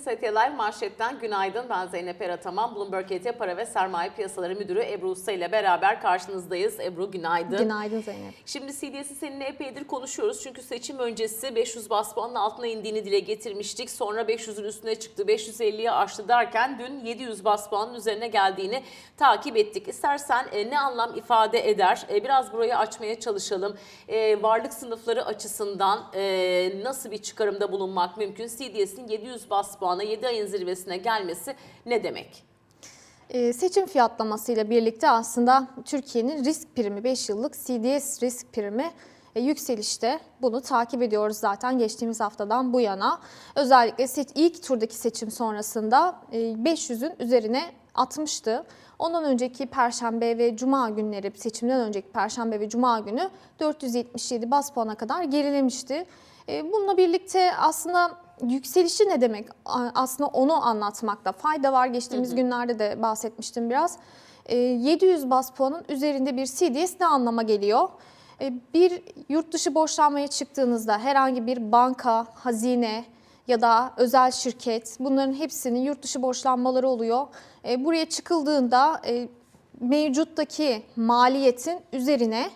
ST Live manşetten günaydın. Ben Zeynep Erataman. Bloomberg ET Para ve Sermaye Piyasaları Müdürü Ebru Usta ile beraber karşınızdayız. Ebru günaydın. Günaydın Zeynep. Şimdi CDS'i seninle epeydir konuşuyoruz. Çünkü seçim öncesi 500 bas puanın altına indiğini dile getirmiştik. Sonra 500'ün üstüne çıktı, 550'ye aştı derken dün 700 bas puanın üzerine geldiğini takip ettik. İstersen e, ne anlam ifade eder? E, biraz burayı açmaya çalışalım. E, varlık sınıfları açısından e, nasıl bir çıkarımda bulunmak mümkün? CDS'in 700 bas puana 7 ayın zirvesine gelmesi ne demek? Ee, seçim fiyatlamasıyla birlikte aslında Türkiye'nin risk primi 5 yıllık CDS risk primi e, yükselişte. Bunu takip ediyoruz zaten geçtiğimiz haftadan bu yana. Özellikle ilk turdaki seçim sonrasında e, 500'ün üzerine atmıştı. Ondan önceki perşembe ve cuma günleri seçimden önceki perşembe ve cuma günü 477 bas puana kadar gerilemişti. E, Bununla birlikte aslında yükselişi ne demek? Aslında onu anlatmakta fayda var. Geçtiğimiz günlerde de bahsetmiştim biraz. E, 700 bas puanın üzerinde bir CDS ne anlama geliyor? E, Bir yurt dışı borçlanmaya çıktığınızda herhangi bir banka, hazine ya da özel şirket bunların hepsinin yurt dışı borçlanmaları oluyor. E, Buraya çıkıldığında e, mevcuttaki maliyetin üzerine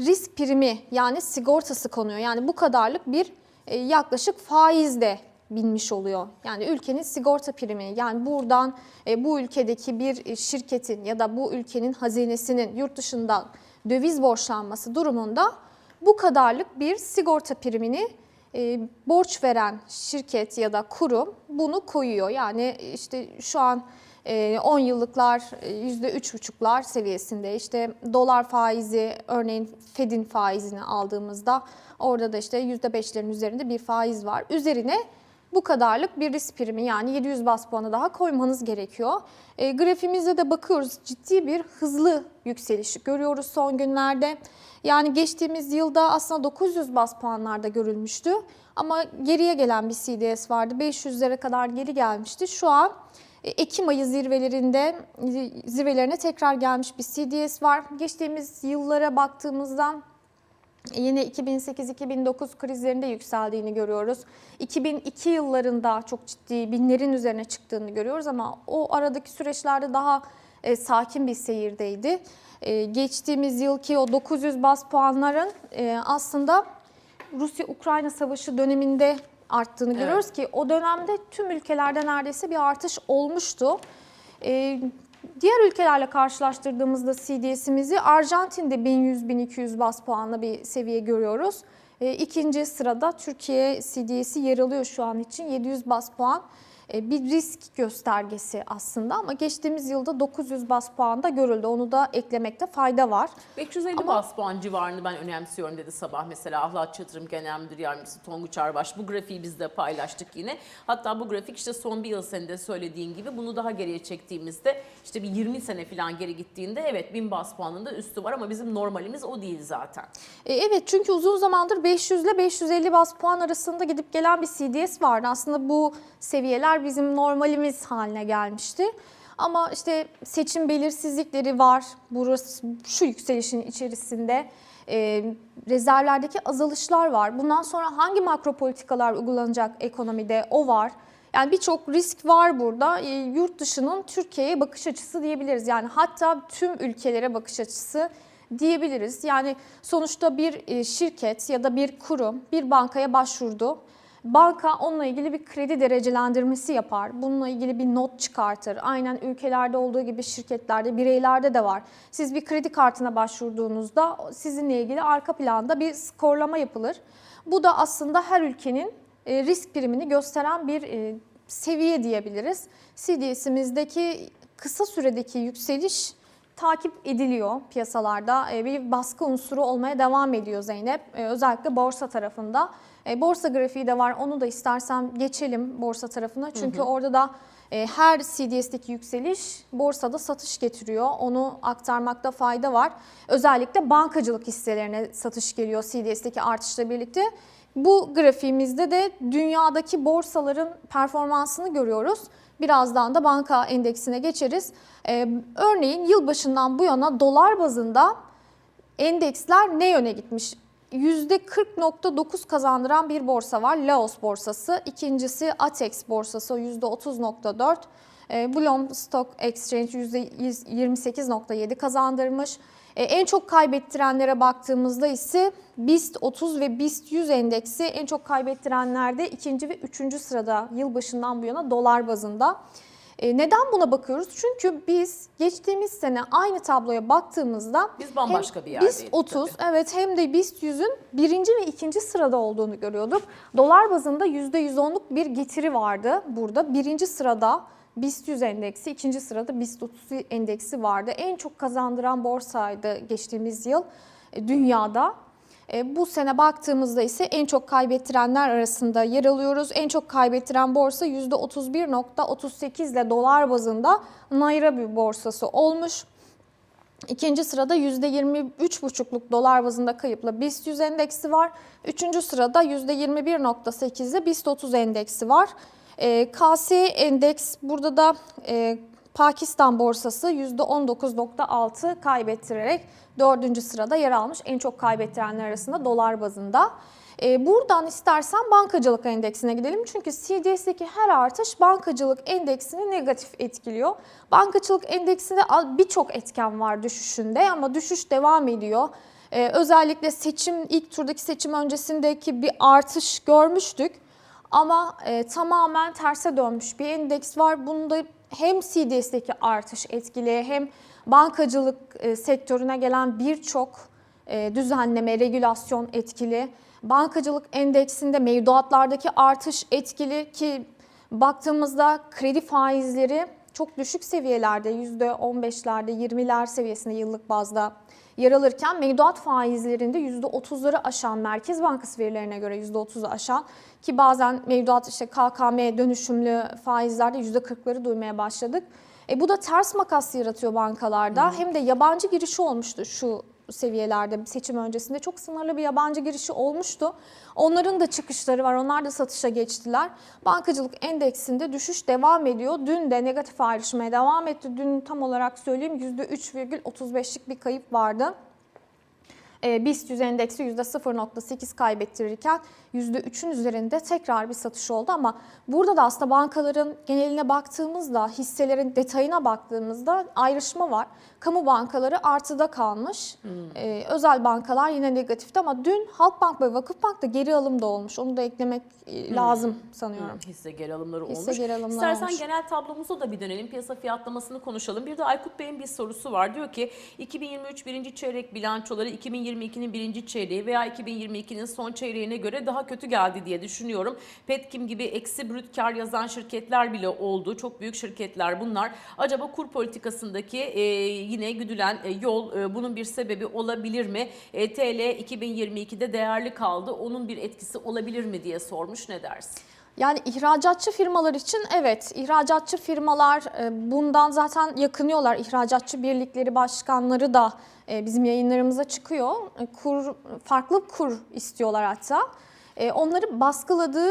risk primi yani sigortası konuyor. Yani bu kadarlık bir e, yaklaşık faizle binmiş oluyor. Yani ülkenin sigorta primi yani buradan e, bu ülkedeki bir e, şirketin ya da bu ülkenin hazinesinin yurt dışından döviz borçlanması durumunda bu kadarlık bir sigorta primini e, borç veren şirket ya da kurum bunu koyuyor. Yani işte şu an e, 10 yıllıklar e, %3,5'lar seviyesinde işte dolar faizi örneğin Fed'in faizini aldığımızda orada da işte %5'lerin üzerinde bir faiz var. Üzerine bu kadarlık bir risk primi yani 700 bas puanı daha koymanız gerekiyor. E, grafimizde de bakıyoruz ciddi bir hızlı yükseliş görüyoruz son günlerde. Yani geçtiğimiz yılda aslında 900 bas puanlarda görülmüştü ama geriye gelen bir CDS vardı. 500'lere kadar geri gelmişti. Şu an e, Ekim ayı zirvelerinde e, zirvelerine tekrar gelmiş bir CDS var. Geçtiğimiz yıllara baktığımızda Yine 2008-2009 krizlerinde yükseldiğini görüyoruz. 2002 yıllarında çok ciddi binlerin üzerine çıktığını görüyoruz ama o aradaki süreçlerde daha e, sakin bir seyirdeydi. E, geçtiğimiz yılki o 900 bas puanların e, aslında Rusya-Ukrayna savaşı döneminde arttığını Evet. görüyoruz ki o dönemde tüm ülkelerde neredeyse bir artış olmuştu. E, diğer ülkelerle karşılaştırdığımızda CDS'imizi Arjantin'de 1100-1200 bas puanla bir seviye görüyoruz. E, ikinci sırada Türkiye CDS'i yer alıyor şu an için 700 bas puan. E, bir risk göstergesi aslında ama geçtiğimiz yılda 900 bas puan da görüldü. Onu da eklemekte fayda var. 550 Ama- bas puan civarını ben önemsiyorum dedi sabah mesela Ahlat Çatırım Genel Müdür Yardımcısı Tonguç Arbaş. Bu grafiği biz de paylaştık yine. Hatta bu grafik işte son bir yıl senin de söylediğin gibi bunu daha geriye çektiğimizde işte bir 20 sene falan geri gittiğinde evet 1000 bas puanın da üstü var ama bizim normalimiz o değil zaten. E, Evet çünkü uzun zamandır 500 ile 550 bas puan arasında gidip gelen bir CDS vardı. Aslında bu seviyeler bizim normalimiz haline gelmişti. Ama işte seçim belirsizlikleri var. Burası şu yükselişin içerisinde e, rezervlerdeki azalışlar var. Bundan sonra hangi makro politikalar uygulanacak ekonomide o var. Yani birçok risk var burada. E, yurt dışının Türkiye'ye bakış açısı diyebiliriz. Yani hatta tüm ülkelere bakış açısı diyebiliriz. Yani sonuçta bir e, şirket ya da bir kurum bir bankaya başvurdu. Banka onunla ilgili bir kredi derecelendirmesi yapar. Bununla ilgili bir not çıkartır. Aynen ülkelerde olduğu gibi şirketlerde, bireylerde de var. Siz bir kredi kartına başvurduğunuzda sizinle ilgili arka planda bir skorlama yapılır. Bu da aslında her ülkenin e, risk primini gösteren bir e, seviye diyebiliriz. CDS'imizdeki kısa süredeki yükseliş takip ediliyor piyasalarda. E, Bir baskı unsuru olmaya devam ediyor Zeynep. Özellikle borsa tarafında. E, Borsa grafiği de var. Onu da istersen geçelim borsa tarafına. Çünkü orada da e, her CDS'deki yükseliş borsada satış getiriyor. Onu aktarmakta fayda var. Özellikle bankacılık hisselerine satış geliyor CDS'deki artışla birlikte. Bu grafiğimizde de dünyadaki borsaların performansını görüyoruz. Birazdan da banka endeksine geçeriz. Ee, örneğin yılbaşından bu yana dolar bazında endeksler ne yöne gitmiş? %40.9 kazandıran bir borsa var. Laos borsası. İkincisi Atex borsası o %30.4. E, Bloom Stock Exchange %28.7 kazandırmış. E, en çok kaybettirenlere baktığımızda ise BIST 30 ve BIST 100 endeksi en çok kaybettirenlerde ikinci ve üçüncü sırada yılbaşından bu yana dolar bazında. E, neden buna bakıyoruz? Çünkü biz geçtiğimiz sene aynı tabloya baktığımızda Biz bambaşka bir yerdeydik BIST 30 tabii. evet hem de BIST 100'ün birinci ve ikinci sırada olduğunu görüyorduk. Dolar bazında %110'luk bir getiri vardı burada. Birinci sırada BIST 100 endeksi, ikinci sırada BIST 30 endeksi vardı. En çok kazandıran borsaydı geçtiğimiz yıl e, dünyada. E, Bu sene baktığımızda ise en çok kaybettirenler arasında yer alıyoruz. En çok kaybettiren borsa %31.38 ile dolar bazında Nairobi borsası olmuş. İkinci sırada %23,5'luk dolar bazında kayıpla BIST 100 endeksi var. Üçüncü sırada %21,8'de BIST 30 endeksi var. E, KS endeks burada da e, Pakistan borsası %19,6 kaybettirerek dördüncü sırada yer almış. En çok kaybettirenler arasında dolar bazında. E, buradan istersen bankacılık endeksine gidelim. Çünkü CDS'deki her artış bankacılık endeksini negatif etkiliyor. Bankacılık endeksinde birçok etken var düşüşünde ama düşüş devam ediyor. E, özellikle seçim ilk turdaki seçim öncesindeki bir artış görmüştük. Ama e, tamamen terse dönmüş bir endeks var. Bunda hem CDS'deki artış etkili hem bankacılık e, sektörüne gelen birçok e, düzenleme, regülasyon etkili. Bankacılık endeksinde mevduatlardaki artış etkili ki baktığımızda kredi faizleri çok düşük seviyelerde %15'lerde 20'ler seviyesinde yıllık bazda yer alırken mevduat faizlerinde %30'ları aşan Merkez Bankası verilerine göre %30'u aşan ki bazen mevduat işte KKM dönüşümlü faizlerde %40'ları duymaya başladık. E bu da ters makas yaratıyor bankalarda. Hem de yabancı girişi olmuştu şu seviyelerde seçim öncesinde çok sınırlı bir yabancı girişi olmuştu. Onların da çıkışları var. Onlar da satışa geçtiler. Bankacılık endeksinde düşüş devam ediyor. Dün de negatif ayrışmaya devam etti. Dün tam olarak söyleyeyim %3,35'lik bir kayıp vardı. E, BIST 100 endeksi %0.8 kaybettirirken %3'ün üzerinde tekrar bir satış oldu ama burada da aslında bankaların geneline baktığımızda hisselerin detayına baktığımızda ayrışma var. Kamu bankaları artıda kalmış. E, özel bankalar yine negatifte ama dün Halkbank ve Vakıfbank da geri alım da olmuş. Onu da eklemek e, lazım sanıyorum. Hisse geri alımları Hisse olmuş. geri alımları İstersen olmuş. genel tablomuza da bir dönelim. Piyasa fiyatlamasını konuşalım. Bir de Aykut Bey'in bir sorusu var. Diyor ki 2023 birinci çeyrek bilançoları 2022'nin birinci çeyreği veya 2022'nin son çeyreğine göre daha kötü geldi diye düşünüyorum. Petkim gibi eksi brüt kar yazan şirketler bile oldu. Çok büyük şirketler bunlar. Acaba kur politikasındaki e, yine güdülen e, yol e, bunun bir sebebi olabilir mi? E, TL 2022'de değerli kaldı. Onun bir etkisi olabilir mi diye sormuş. Ne dersin? Yani ihracatçı firmalar için evet, ihracatçı firmalar e, bundan zaten yakınıyorlar. İhracatçı birlikleri başkanları da e, bizim yayınlarımıza çıkıyor. E, Kur farklı kur istiyorlar hatta. Onları baskıladığı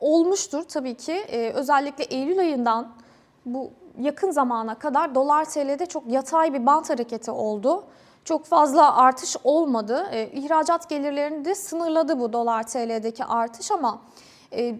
olmuştur tabii ki. Özellikle Eylül ayından bu yakın zamana kadar dolar TL'de çok yatay bir bant hareketi oldu. Çok fazla artış olmadı. İhracat gelirlerini de sınırladı bu dolar TL'deki artış ama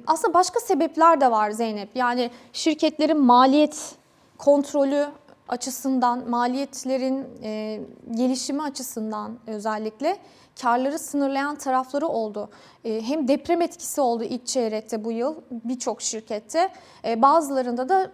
aslında başka sebepler de var Zeynep. Yani şirketlerin maliyet kontrolü açısından, maliyetlerin e, gelişimi açısından özellikle karları sınırlayan tarafları oldu. E, hem deprem etkisi oldu ilk çeyrekte bu yıl birçok şirkette. E, bazılarında da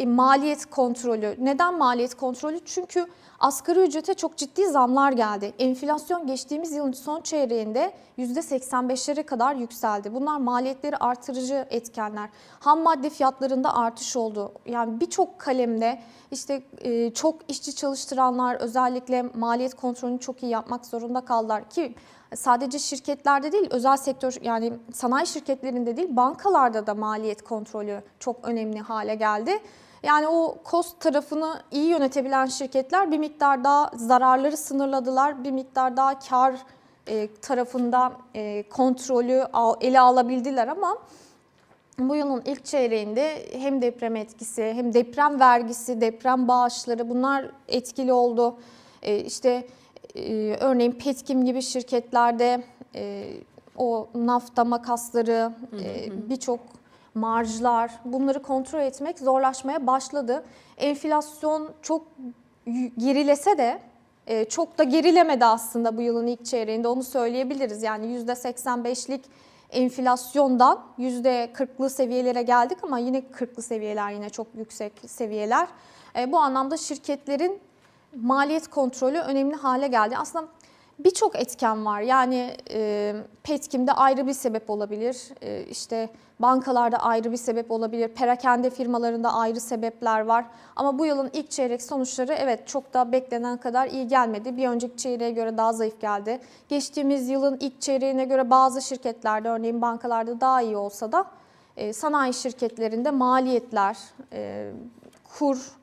e, maliyet kontrolü. Neden maliyet kontrolü? Çünkü asgari ücrete çok ciddi zamlar geldi. Enflasyon geçtiğimiz yılın son çeyreğinde %85'lere kadar yükseldi. Bunlar maliyetleri artırıcı etkenler. Ham madde fiyatlarında artış oldu. Yani birçok kalemde işte e, çok işçi çalıştıranlar özellikle maliyet kontrolünü çok iyi yapmak zorunda kaldılar ki sadece şirketlerde değil özel sektör yani sanayi şirketlerinde değil bankalarda da maliyet kontrolü çok önemli hale geldi. Yani o cost tarafını iyi yönetebilen şirketler bir miktar daha zararları sınırladılar, bir miktar daha kar e, tarafında e, kontrolü ele alabildiler ama bu yılın ilk çeyreğinde hem deprem etkisi hem deprem vergisi, deprem bağışları bunlar etkili oldu. E, işte örneğin Petkim gibi şirketlerde o nafta makasları, birçok marjlar bunları kontrol etmek zorlaşmaya başladı. Enflasyon çok gerilese de e, çok da gerilemedi aslında bu yılın ilk çeyreğinde onu söyleyebiliriz. Yani %85'lik enflasyondan %40'lı seviyelere geldik ama yine 40'lı seviyeler yine çok yüksek seviyeler. E, bu anlamda şirketlerin maliyet kontrolü önemli hale geldi. Aslında birçok etken var. Yani e, Petkim'de ayrı bir sebep olabilir. E, işte bankalarda ayrı bir sebep olabilir. Perakende firmalarında ayrı sebepler var. Ama bu yılın ilk çeyrek sonuçları evet çok da beklenen kadar iyi gelmedi. Bir önceki çeyreğe göre daha zayıf geldi. Geçtiğimiz yılın ilk çeyreğine göre bazı şirketlerde örneğin bankalarda daha iyi olsa da e, sanayi şirketlerinde maliyetler, e, kur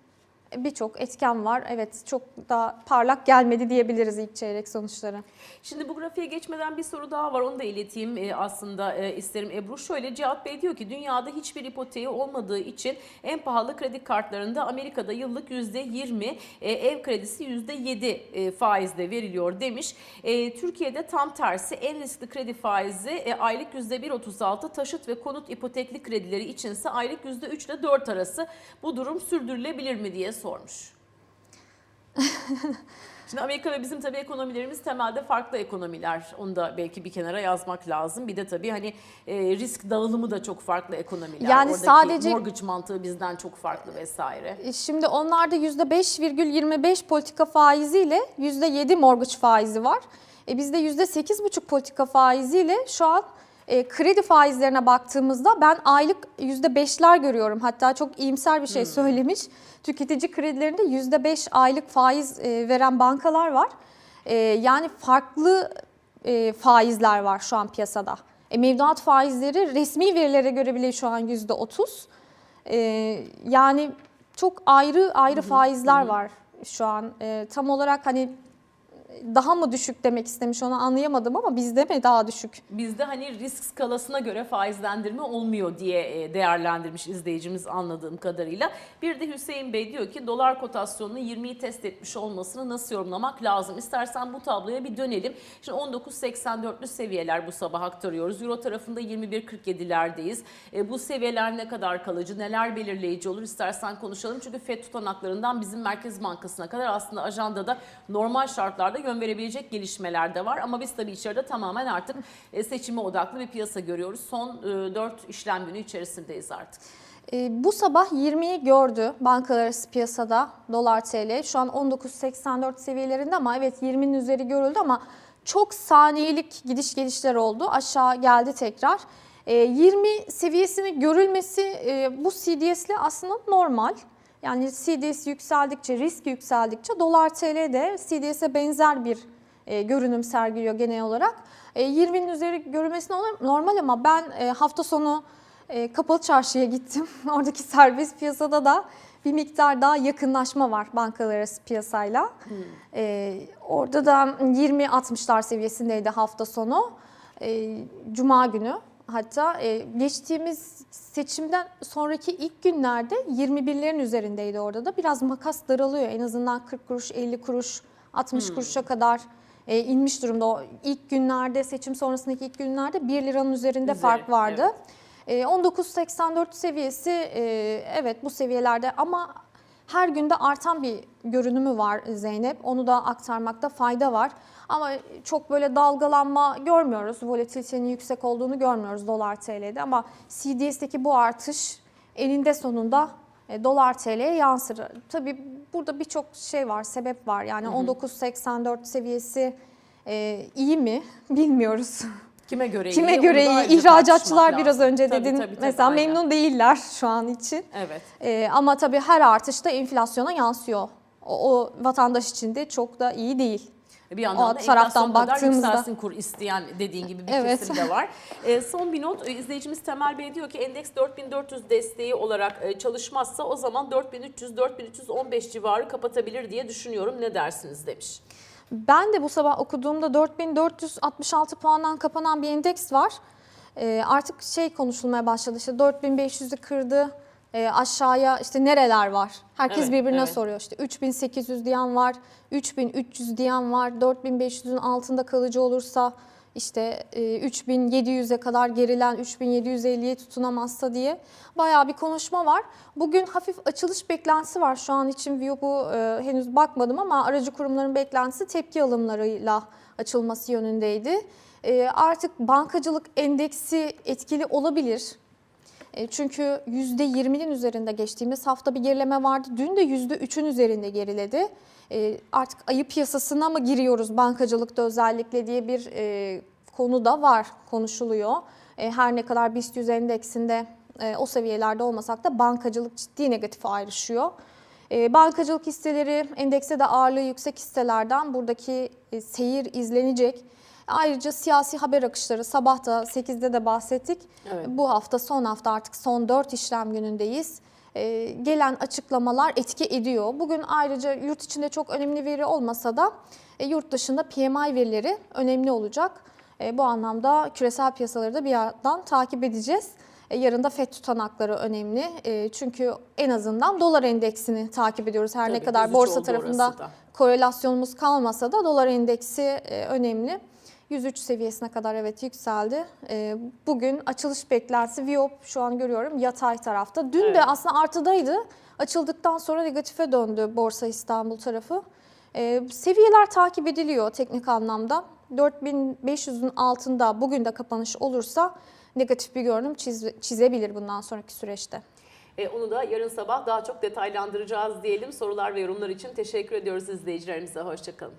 birçok etken var. Evet çok da parlak gelmedi diyebiliriz ilk çeyrek sonuçları. Şimdi bu grafiğe geçmeden bir soru daha var. Onu da ileteyim e, aslında e, isterim Ebru. Şöyle Cihat Bey diyor ki dünyada hiçbir ipoteği olmadığı için en pahalı kredi kartlarında Amerika'da yıllık %20, e, ev kredisi %7 e, faizle veriliyor demiş. Türkiye'de tam tersi en riskli kredi faizi e, aylık %1.36, taşıt ve konut ipotekli kredileri içinse aylık %3 ile 4 arası. Bu durum sürdürülebilir mi diye sormuş. Şimdi Amerika ve bizim tabii ekonomilerimiz temelde farklı ekonomiler. Onu da belki bir kenara yazmak lazım. Bir de tabii hani e, risk dağılımı da çok farklı ekonomiler. Yani Oradaki sadece- mortgage mantığı bizden çok farklı vesaire. E, Şimdi onlarda %5,25 politika faiziyle %7 mortgage faizi var. E bizde %8,5 politika faiziyle şu an e, kredi faizlerine baktığımızda ben aylık %5'ler görüyorum. Hatta çok iyimser bir şey söylemiş. Tüketici kredilerinde %5 aylık faiz e, veren bankalar var. E, yani farklı e, faizler var şu an piyasada. E, mevduat faizleri resmi verilere göre bile şu an %30. E, yani çok ayrı ayrı faizler var şu an. E, tam olarak hani daha mı düşük demek istemiş onu anlayamadım ama bizde mi daha düşük? Bizde hani risk skalasına göre faizlendirme olmuyor diye e, değerlendirmiş izleyicimiz anladığım kadarıyla. Bir de Hüseyin Bey diyor ki dolar kotasyonunu 20'yi test etmiş olmasını nasıl yorumlamak lazım? İstersen bu tabloya bir dönelim. Şimdi 19.84'lü seviyeler bu sabah aktarıyoruz. Euro tarafında 21.47'lerdeyiz. E, bu seviyeler ne kadar kalıcı, neler belirleyici olur istersen konuşalım. Çünkü FED tutanaklarından bizim Merkez Bankası'na kadar aslında ajandada normal şartlarda yön verebilecek gelişmeler de var. Ama biz tabii içeride tamamen artık e, seçime odaklı bir piyasa görüyoruz. Son 4 işlem günü içerisindeyiz artık. E, bu sabah 20'yi gördü bankalar piyasada dolar TL. Şu an 19.84 seviyelerinde ama evet 20'nin üzeri görüldü ama çok saniyelik gidiş gelişler oldu. Aşağı geldi tekrar. E, 20 seviyesinin görülmesi e, bu CDS'le aslında normal. Yani CDS yükseldikçe, risk yükseldikçe dolar TL de CDS'e benzer bir e, görünüm sergiliyor genel olarak. E, 20'nin üzeri görülmesi normal- ama ben e, hafta sonu e, kapalı çarşıya gittim. Oradaki serbest piyasada da bir miktar daha yakınlaşma var bankalar arası piyasayla. E, orada da 20-60'lar seviyesindeydi hafta sonu. E, Cuma günü hatta e, geçtiğimiz seçimden sonraki ilk günlerde 21'lerin üzerindeydi orada da. Biraz makas daralıyor en azından 40 kuruş, 50 kuruş, 60 kuruşa kadar e, inmiş durumda. O ilk günlerde seçim sonrasındaki ilk günlerde 1 liranın üzerinde Üzeri, fark vardı. evet. E, 19.84 seviyesi e, evet bu seviyelerde ama her günde artan bir görünümü var Zeynep. Onu da aktarmakta fayda var. Ama çok böyle dalgalanma görmüyoruz. Volatilitenin yüksek olduğunu görmüyoruz dolar TL'de ama CDS'teki bu artış eninde sonunda e, dolar TL'ye yansır. Tabii burada birçok şey var, sebep var. Yani 19.84 seviyesi e, iyi mi bilmiyoruz. Kime göre iyi? Kime göre iyi? İhracatçılar biraz lazım. önce Tabii, dedin. tabii, tabii, mesela aynen. memnun değiller şu an için. Evet. Ee, ama tabii her artış da enflasyona yansıyor. O, o vatandaş için de çok da iyi değil. Bir yandan O da taraftan baktığımızda- yükselsin kur isteyen dediğin gibi bir Evet. kesim de var. E, son bir not e, izleyicimiz Temel Bey diyor ki endeks 4400 desteği olarak e, çalışmazsa o zaman 4300-4315 civarı kapatabilir diye düşünüyorum. Ne dersiniz demiş. Ben de bu sabah okuduğumda 4466 puandan kapanan bir endeks var. Ee, artık şey konuşulmaya başladı işte 4500'ü kırdı. Ee, aşağıya işte nereler var? Herkes Evet, birbirine evet. soruyor. İşte 3800 diyen var, 3300 diyen var, 4500'ün altında kalıcı olursa işte e, 3700'e kadar gerilen 3750'ye tutunamazsa diye bayağı bir konuşma var. Bugün hafif açılış beklentisi var. Şu an için Viyop'u e, henüz bakmadım ama aracı kurumların beklentisi tepki alımlarıyla açılması yönündeydi. E, artık bankacılık endeksi etkili olabilir. E, Çünkü %20'nin üzerinde geçtiğimiz hafta bir gerileme vardı. Dün de %3'ün üzerinde geriledi. E, Artık ayı piyasasına mı giriyoruz bankacılıkta özellikle diye bir e, konu da var, konuşuluyor. Her ne kadar BIST 100 endeksinde o seviyelerde olmasak da bankacılık ciddi negatif ayrışıyor. Bankacılık hisseleri endekse de ağırlığı yüksek hisselerden buradaki seyir izlenecek. Ayrıca siyasi haber akışları sabah da 8'de de bahsettik. Evet. Bu hafta son hafta artık son 4 işlem günündeyiz. Ee, gelen açıklamalar etki ediyor. Bugün ayrıca yurt içinde çok önemli veri olmasa da e, yurt dışında PMI verileri önemli olacak. E, bu anlamda küresel piyasaları da bir yandan takip edeceğiz. E, yarın da FED tutanakları önemli. E, çünkü en azından dolar endeksini takip ediyoruz. Her ne Tabii, kadar üzücü borsa tarafında korelasyonumuz kalmasa da dolar endeksi e, önemli. 103 seviyesine kadar evet yükseldi. E, Bugün açılış beklentisi Viyop şu an görüyorum yatay tarafta. Dün Evet. de aslında artıdaydı. Açıldıktan sonra negatife döndü Borsa İstanbul tarafı. E, Seviyeler takip ediliyor teknik anlamda. 4500'ün altında bugün de kapanış olursa negatif bir görünüm çiz- çizebilir bundan sonraki süreçte. E, onu da yarın sabah daha çok detaylandıracağız diyelim. Sorular ve yorumlar için teşekkür ediyoruz izleyicilerimize. Hoşçakalın.